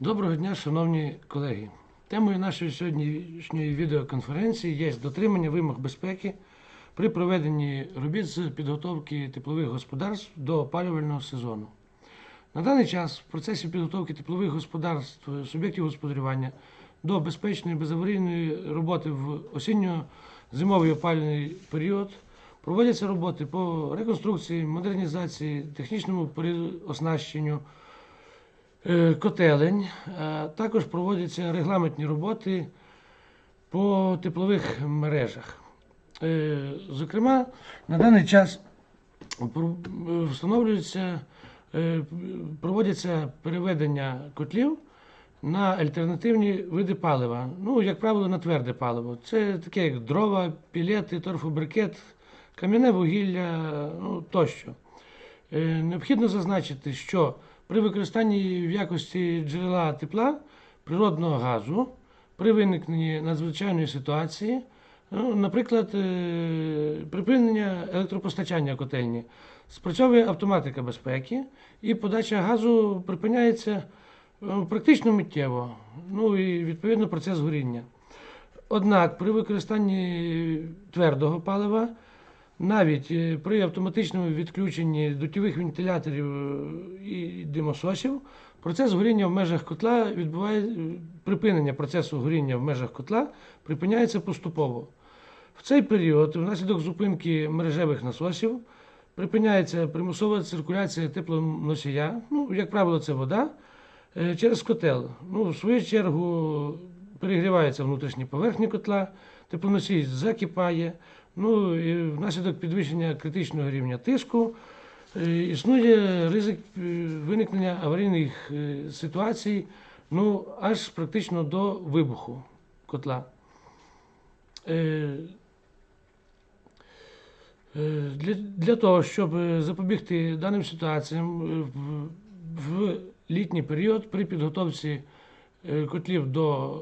Доброго дня, шановні колеги. Темою нашої сьогоднішньої відеоконференції є дотримання вимог безпеки при проведенні робіт з підготовки теплових господарств до опалювального сезону. На даний час в процесі підготовки теплових господарств суб'єктів господарювання до безпечної безаварійної роботи в осінньо-зимовий опалювальний період проводяться роботи по реконструкції, модернізації, технічному переоснащенню, е, котелень. Е, Також проводяться регламентні роботи по теплових мережах. Е, Зокрема, на даний час е, встановлюється, е, проводяться переведення котлів на альтернативні види палива. Ну, як правило, на тверде паливо. Це таке як дрова, пілети, торфобрикет, кам'яне вугілля ну, тощо. Е, Необхідно зазначити, що при використанні в якості джерела тепла природного газу при виникненні надзвичайної ситуації, ну, наприклад, е, припинення електропостачання котельні, спрацьовує автоматика безпеки і подача газу припиняється е, практично миттєво, ну і відповідно процес горіння. Однак при використанні твердого палива навіть е, при автоматичному відключенні дутєвих вентиляторів е, і димососів процес горіння в межах котла відбуває е, припинення процесу горіння в межах котла припиняється поступово. В цей період, внаслідок зупинки мережевих насосів, припиняється примусова циркуляція теплоносія, ну, як правило, це вода, через котел. Ну, в свою чергу перегрівається внутрішні поверхні котла, теплоносій закипає. Ну і внаслідок підвищення критичного рівня тиску е, існує ризик е, виникнення аварійних е, ситуацій, ну аж практично до вибуху котла. Для, для того, щоб запобігти даним ситуаціям в, літній період при підготовці котлів до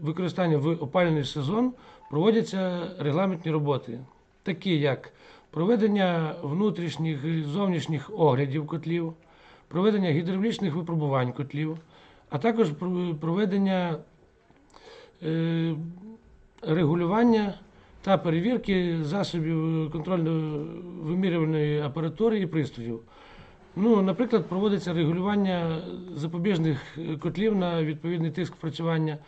використання в опалювальний сезон проводяться регламентні роботи, такі як проведення внутрішніх і зовнішніх оглядів котлів, проведення гідравлічних випробувань котлів, а також проведення е, регулювання та перевірки засобів контрольно-вимірювальної апаратури і пристроїв. Ну, наприклад, проводиться регулювання запобіжних котлів на відповідний тиск працювання,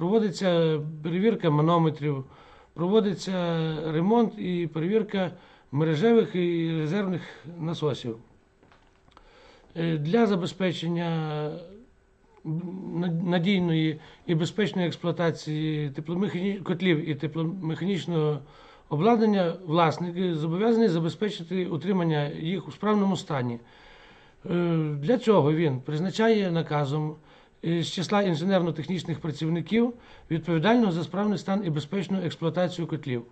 проводиться перевірка манометрів, проводиться ремонт і перевірка мережевих і резервних насосів. Е, Для забезпечення надійної і безпечної експлуатації тепломехані... котлів і тепломеханічного обладнання власник зобов'язаний забезпечити утримання їх у справному стані. Е, Для цього він призначає наказом з числа інженерно-технічних працівників відповідального за справний стан і безпечну експлуатацію котлів.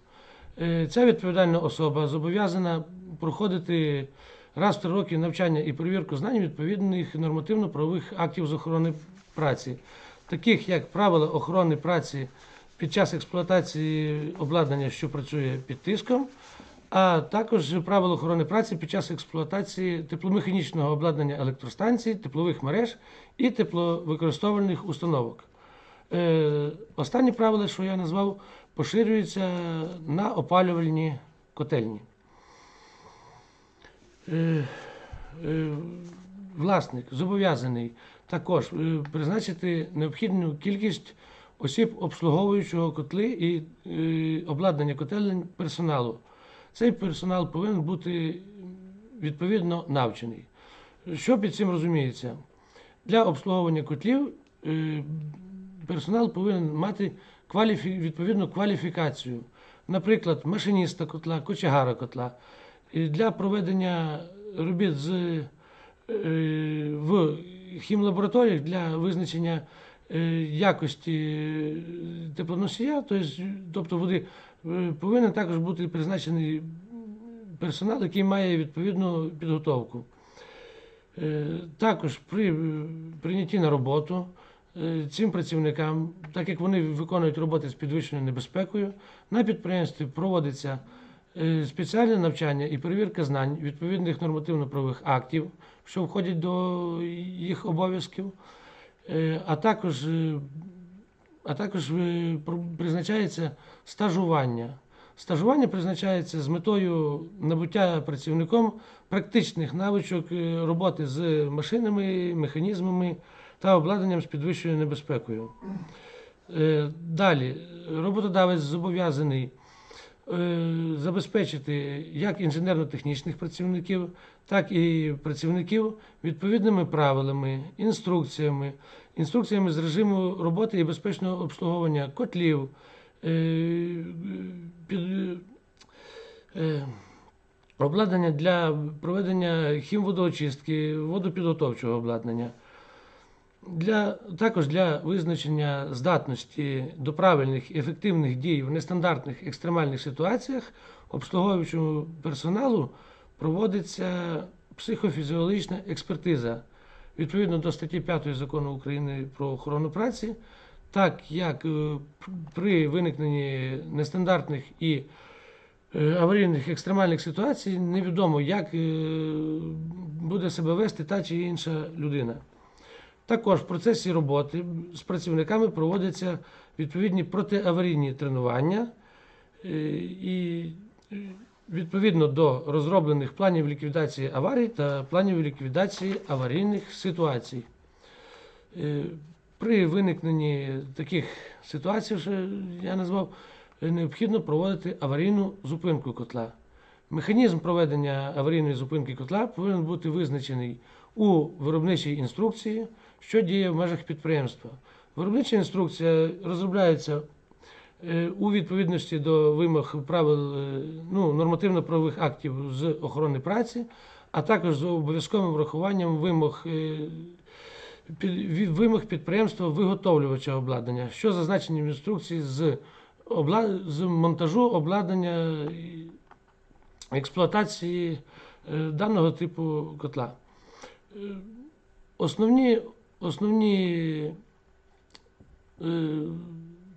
Е, Ця відповідальна особа зобов'язана проходити раз в три роки навчання і перевірку знань відповідних нормативно-правових актів з охорони праці, таких як правила охорони праці під час експлуатації обладнання, що працює під тиском, а також правила охорони праці під час експлуатації тепломеханічного обладнання електростанцій, теплових мереж і тепловикористовувальних установок. Е, Останні правила, що я назвав, поширюються на опалювальні котельні. Е, е, Власник зобов'язаний також призначити необхідну кількість осіб обслуговуючого котли і обладнання котелень персоналу. Цей персонал повинен бути відповідно навчений. Що під цим розуміється? Для обслуговування котлів е, персонал повинен мати відповідну кваліфікацію, наприклад, машиніста котла, кочегара котла. І для проведення робіт з, е, в хімлабораторіях для визначення е, якості теплоносія, тобто, води, повинен також бути призначений персонал, який має відповідну підготовку. Е, Також при е, прийнятті на роботу е, цим працівникам, так як вони виконують роботи з підвищеною небезпекою, на підприємстві проводиться е, спеціальне навчання і перевірка знань відповідних нормативно-правових актів, що входять до їх обов'язків. Е, а також, е, а також е, призначається стажування. Стажування призначається з метою набуття працівником практичних навичок е, роботи з машинами, механізмами та обладнанням з підвищеною небезпекою. Е, Далі, роботодавець зобов'язаний забезпечити як інженерно-технічних працівників, так і працівників відповідними правилами, інструкціями, інструкціями з режиму роботи і безпечного обслуговування котлів, е, е, обладнання для проведення хімводоочистки, водопідготовчого обладнання. Для, також для визначення здатності до правильних і ефективних дій в нестандартних екстремальних ситуаціях обслуговуючому персоналу проводиться психофізіологічна експертиза відповідно до статті 5 закону України про охорону праці, так як е, при виникненні нестандартних і е, аварійних екстремальних ситуацій невідомо, як е, буде себе вести та чи інша людина. Також в процесі роботи з працівниками проводяться відповідні протиаварійні тренування е, і е, відповідно до розроблених планів ліквідації аварій та планів ліквідації аварійних ситуацій. Е, При виникненні таких ситуацій, що я назвав, необхідно проводити аварійну зупинку котла. Механізм проведення аварійної зупинки котла повинен бути визначений у виробничій інструкції, що діє в межах підприємства. Виробнича інструкція розробляється е, у відповідності до вимог правил е, ну, нормативно-правових актів з охорони праці, а також з обов'язковим врахуванням вимог, е, вимог підприємства виготовлювача обладнання, що зазначені в інструкції з, обла, з монтажу обладнання експлуатації е, даного типу котла. Е, Основні, основні е,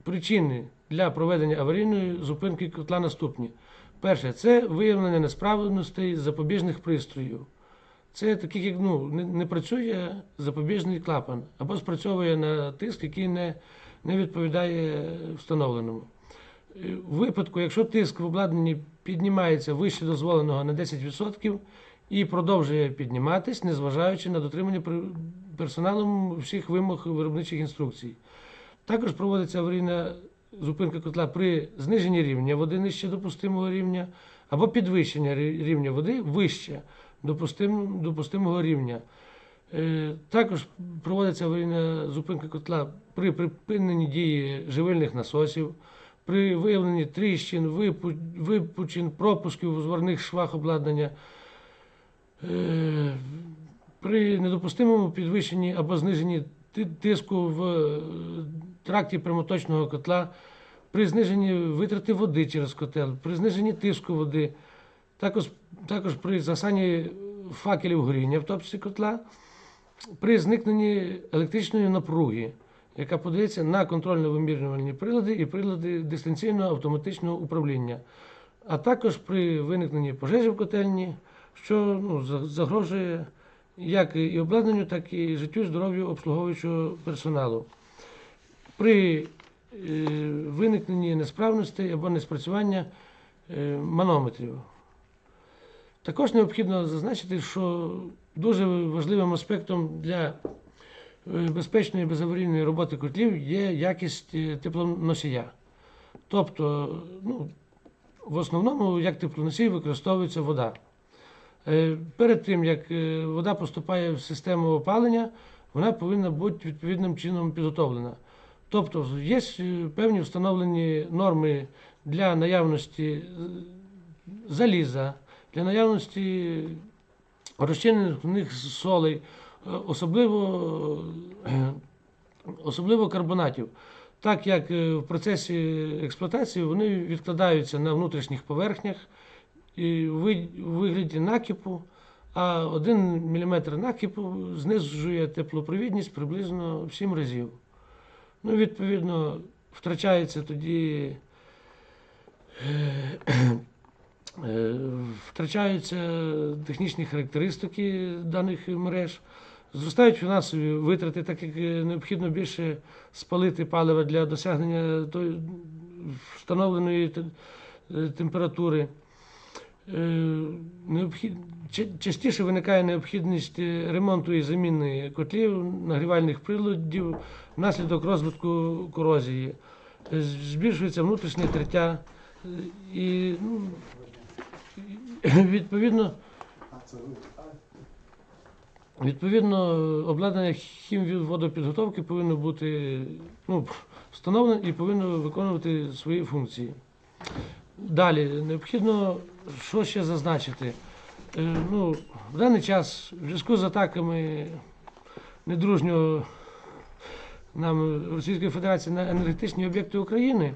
причини для проведення аварійної зупинки котла наступні. Перше, це виявлення несправностей запобіжних пристроїв. Це таких, як ну, не, не працює запобіжний клапан або спрацьовує на тиск, який не, не відповідає встановленому. В випадку, якщо тиск в обладнанні піднімається вище дозволеного на 10% і продовжує підніматись, незважаючи на дотримання персоналом всіх вимог виробничих інструкцій. Також проводиться аварійна зупинка котла при зниженні рівня води нижче допустимого рівня або підвищення рівня води вище допустим- допустимого рівня. Е, Також проводиться аварійна зупинка котла при припиненні дії живильних насосів, при виявленні тріщин, випучин, пропусків у зворних швах обладнання, е, при недопустимому підвищенні або зниженні тиску в е, тракті прямоточного котла, при зниженні витрати води через котел, при зниженні тиску води, також, також при засанні факелів горіння в топці котла, при зникненні електричної напруги, яка подається на контрольно-вимірювальні прилади і прилади дистанційного автоматичного управління, а також при виникненні пожежі в котельні, що ну, загрожує як і обладнанню, так і життю і здоров'ю обслуговуючого персоналу. При е, виникненні несправностей або неспрацювання е, манометрів. Також необхідно зазначити, що дуже важливим аспектом для безпечної безаварійної роботи котлів є якість е, теплоносія. Тобто, ну, в основному як теплоносій використовується вода. Е, Перед тим, як е, вода поступає в систему опалення, вона повинна бути відповідним чином підготовлена. Тобто є е, певні встановлені норми для наявності е, заліза, для наявності розчинених солей, е, особливо, е, особливо карбонатів. Так як е, в процесі експлуатації вони відкладаються на внутрішніх поверхнях і у вигляді накипу, а 1 мм накипу знижує теплопровідність приблизно в 7 разів. Ну, відповідно, втрачається тоді. е, Втрачаються технічні характеристики даних мереж, Зростають фінансові витрати, так як е, необхідно більше спалити палива для досягнення встановленої е, температури. Е. Частіше виникає необхідність ремонту і заміни котлів, нагрівальних приладів внаслідок розвитку корозії. Збільшується внутрішнє триття і ну, відповідно. Відповідно, обладнання хімводопідготовки повинно бути ну, встановлене і повинно виконувати свої функції. Далі, необхідно що ще зазначити. Е, Ну, в даний час, в зв'язку з атаками недружнього нам Російської Федерації на енергетичні об'єкти України,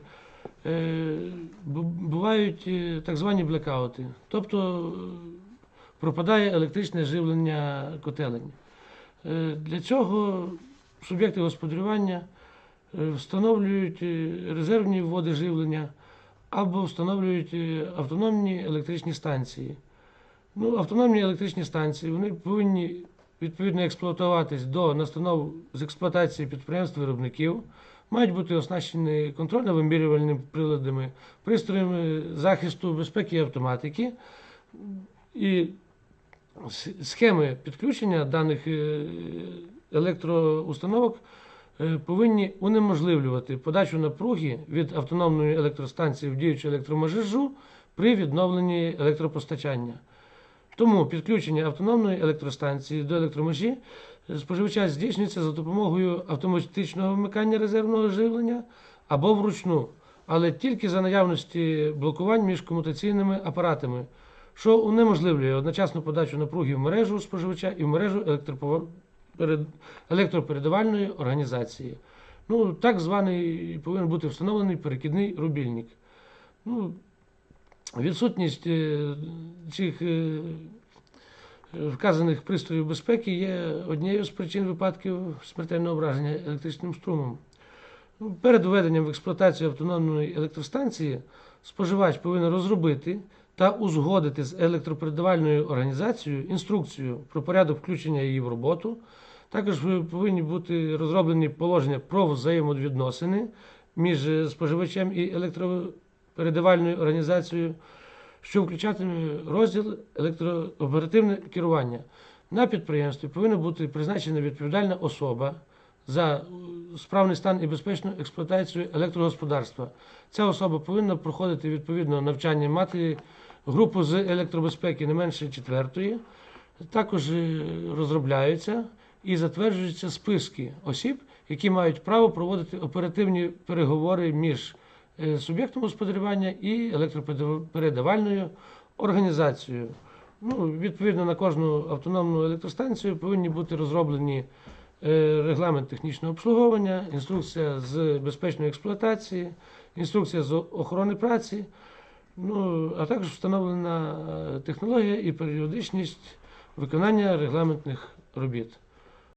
е, бувають е, так звані блекаути. Тобто пропадає електричне живлення котелень. Е, Для цього суб'єкти господарювання е, встановлюють е, резервні води живлення або встановлюють автономні електричні станції. Ну, автономні електричні станції вони повинні відповідно експлуатуватись до настанов з експлуатації підприємств-виробників, мають бути оснащені контрольно-вимірювальними приладами, пристроями захисту безпеки і автоматики. І схеми підключення даних е, електроустановок е, повинні унеможливлювати подачу напруги від автономної електростанції в діючу електромережу при відновленні електропостачання. Тому підключення автономної електростанції до електромережі е, споживача здійснюється за допомогою автоматичного вмикання резервного живлення або вручну, але тільки за наявності блокувань між комутаційними апаратами, що унеможливлює одночасну подачу напруги в мережу споживача і в мережу електропередавальної організації. Ну, так званий повинен бути встановлений перекидний рубільник. Ну, відсутність е, цих е, вказаних пристроїв безпеки є однією з причин випадків смертельного ображення електричним струмом. Ну, Перед введенням в експлуатацію автономної електростанції споживач повинен розробити та узгодити з електропередавальною організацією інструкцію про порядок включення її в роботу. Також повинні бути розроблені положення про взаємовідносини між е, споживачем і електропередавальною організацією, що включатиме розділ електрооперативне керування. На підприємстві повинна бути призначена відповідальна особа за е, справний стан і безпечну експлуатацію електрогосподарства. Ця особа повинна проходити відповідно навчання, мати групу з електробезпеки не менше четвертої. Також е, розробляються і затверджуються списки осіб, які мають право проводити оперативні переговори між е, суб'єктом господарювання і електропередавальною організацією. Ну, відповідно на кожну автономну електростанцію повинні бути розроблені е, регламент технічного обслуговування, інструкція з безпечної експлуатації, інструкція з охорони праці, ну, а також встановлена е, технологія і періодичність виконання регламентних робіт.